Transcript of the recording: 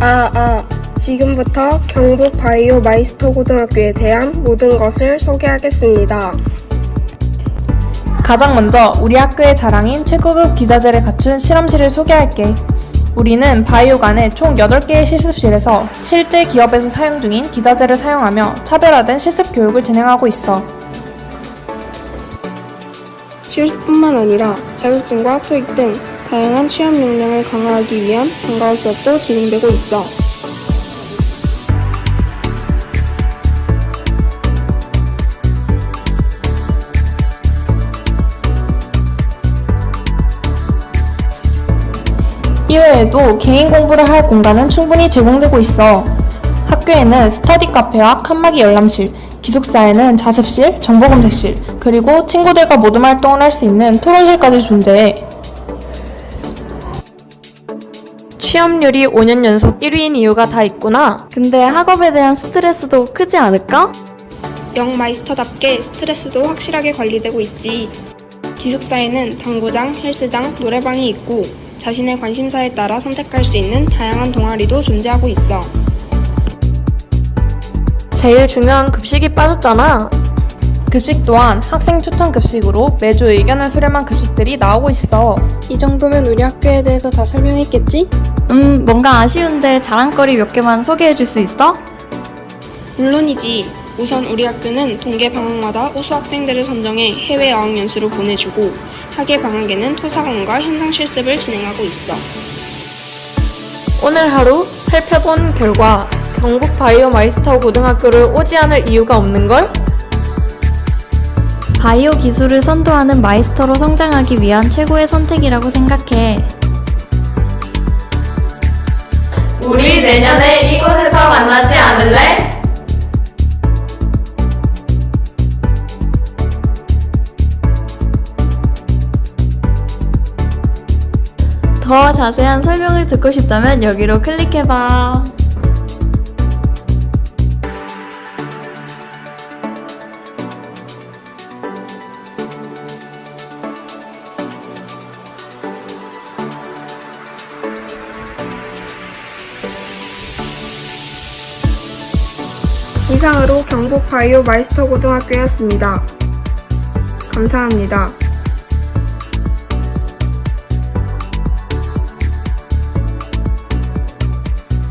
아, 아, 지금부터 경북 바이오 마이스터 고등학교에 대한 모든 것을 소개하겠습니다. 가장 먼저 우리 학교의 자랑인 최고급 기자재를 갖춘 실험실을 소개할게. 우리는 바이오관의 총 8개의 실습실에서 실제 기업에서 사용 중인 기자재를 사용하며 차별화된 실습 교육을 진행하고 있어. 실습뿐만 아니라 자격증과 토익 등 다양한 취업 역량을 강화하기 위한 방과후 수업도 진행되고 있어. 이외에도 개인 공부를 할 공간은 충분히 제공되고 있어. 학교에는 스터디 카페와 칸막이 열람실, 기숙사에는 자습실, 정보검색실, 그리고 친구들과 모둠 활동을 할 수 있는 토론실까지 존재해. 취업률이 5년 연속 1위인 이유가 다 있구나. 근데 학업에 대한 스트레스도 크지 않을까? 영 마이스터답게 스트레스도 확실하게 관리되고 있지. 기숙사에는 당구장, 헬스장, 노래방이 있고 자신의 관심사에 따라 선택할 수 있는 다양한 동아리도 존재하고 있어. 제일 중요한 급식이 빠졌잖아. 급식 또한 학생 추천 급식으로 매주 의견을 수렴한 급식들이 나오고 있어. 이 정도면 우리 학교에 대해서 다 설명했겠지? 음, 뭔가 아쉬운데 자랑거리 몇 개만 소개해 줄 수 있어? 물론이지. 우선 우리 학교는 동계 방학마다 우수 학생들을 선정해 해외 어학 연수를 보내주고 학예 방학에는 토사관과 현장 실습을 진행하고 있어. 오늘 하루 살펴본 결과 경북 바이오 마이스터 고등학교를 오지 않을 이유가 없는걸? 바이오 기술을 선도하는 마이스터로 성장하기 위한 최고의 선택이라고 생각해. 우리 내년에 이곳에서 만나지 않을래? 더 자세한 설명을 듣고 싶다면 여기로 클릭해봐. 이상으로 경북 바이오 마이스터 고등학교였습니다. 감사합니다.